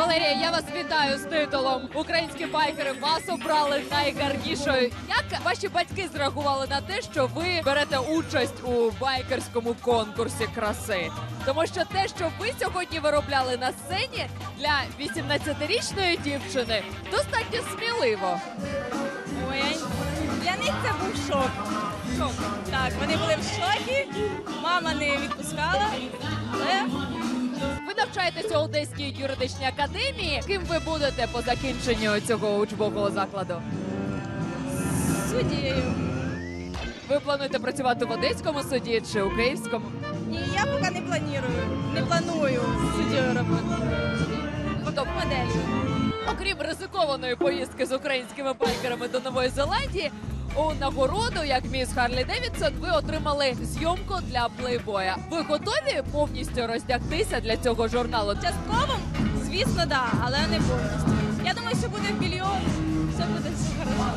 Валерія, я вас вітаю з титулом. Українські байкери вас обрали найгарнішою. Як ваші батьки зреагували на те, що ви берете участь у байкерському конкурсі краси? Тому що те, що ви сьогодні виробляли на сцені для 18-річної дівчини, достатньо сміливо. Ой, для них це був шок. Шок. Так, вони були в шокі. Мама не відпускала, але навчаєтеся у Одеській юридичній академії. Ким ви будете по закінченню цього учбового закладу? суддєю. Ви плануєте працювати в Одеському суді чи у Київському? Ні, я поки не планую. Не планую суддєю роботи. Тобто, Моделлю. окрім ризикованої поїздки з українськими байкерами до Нової Зеландії, у нагороду, як міс Харлі Девідсон, ви отримали зйомку для плейбоя. Ви готові повністю роздягтися для цього журналу? Частково, звісно, да, але не повністю. Я думаю, що буде в мільйон, все буде все хорошо.